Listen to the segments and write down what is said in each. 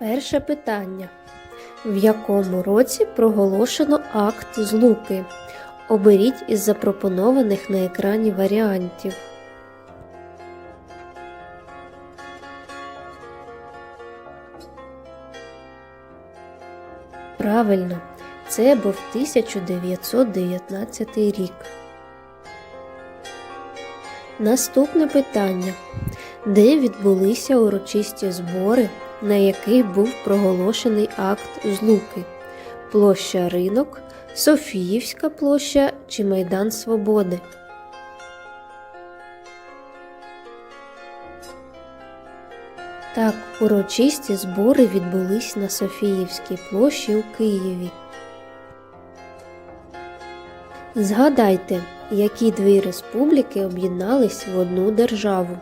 Перше питання. В якому році проголошено акт злуки? Оберіть із запропонованих на екрані варіантів. Правильно, це був 1919 рік. Наступне питання. Де відбулися урочисті збори, на яких був проголошений акт злуки? Площа Ринок, Софіївська площа чи Майдан Свободи? Так, урочисті збори відбулись на Софіївській площі у Києві. Згадайте, які дві республіки об'єднались в одну державу.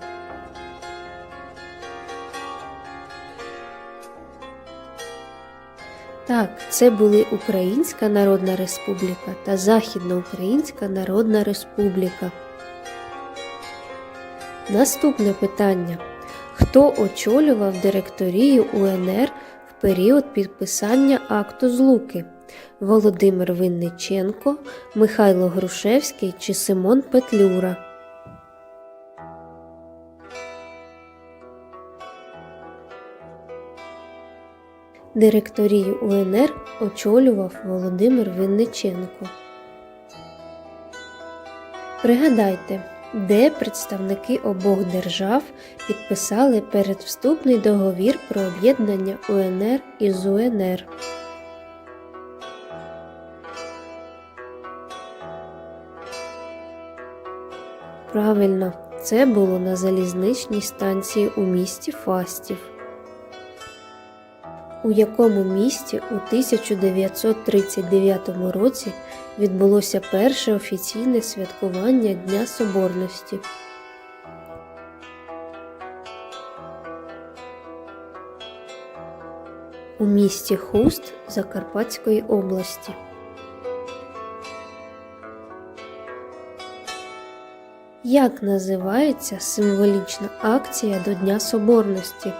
Так, це були Українська Народна Республіка та Західноукраїнська Народна Республіка. Наступне питання. Хто очолював директорію УНР в період підписання акту злуки? Володимир Винниченко, Михайло Грушевський чи Симон Петлюра? Директорію УНР очолював Володимир Винниченко. Пригадайте, де представники обох держав підписали передвступний договір про об'єднання УНР із УНР. Правильно, це було на залізничній станції у місті Фастів. У якому місті у 1939 році відбулося перше офіційне святкування Дня Соборності. У місті Хуст Закарпатської області. Як називається символічна акція до Дня Соборності?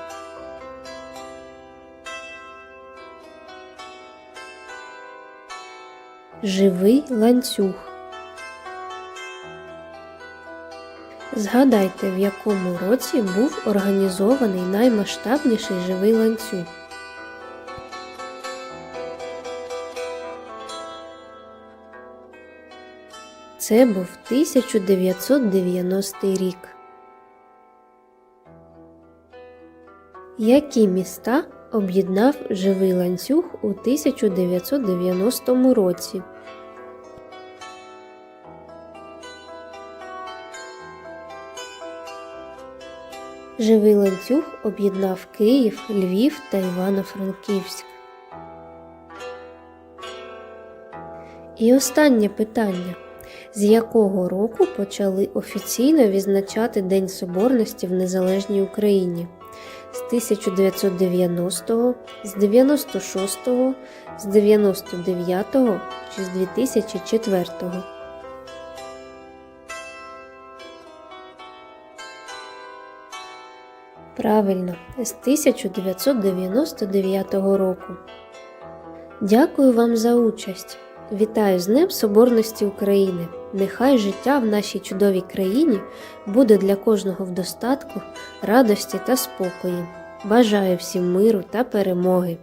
Живий ланцюг. Згадайте, в якому році був організований наймасштабніший живий ланцюг. Це був 1990 рік. Які міста об'єднав живий ланцюг у 1990 році? Живий ланцюг об'єднав Київ, Львів та Івано-Франківськ. І останнє питання. З якого року почали офіційно відзначати День Соборності в Незалежній Україні? З 1990, з 96, з 99 чи з 2004? Правильно, з 1999 року. Дякую вам за участь. Вітаю з Днем Соборності України! Нехай життя в нашій чудовій країні буде для кожного в достатку, радості та спокої. Бажаю всім миру та перемоги!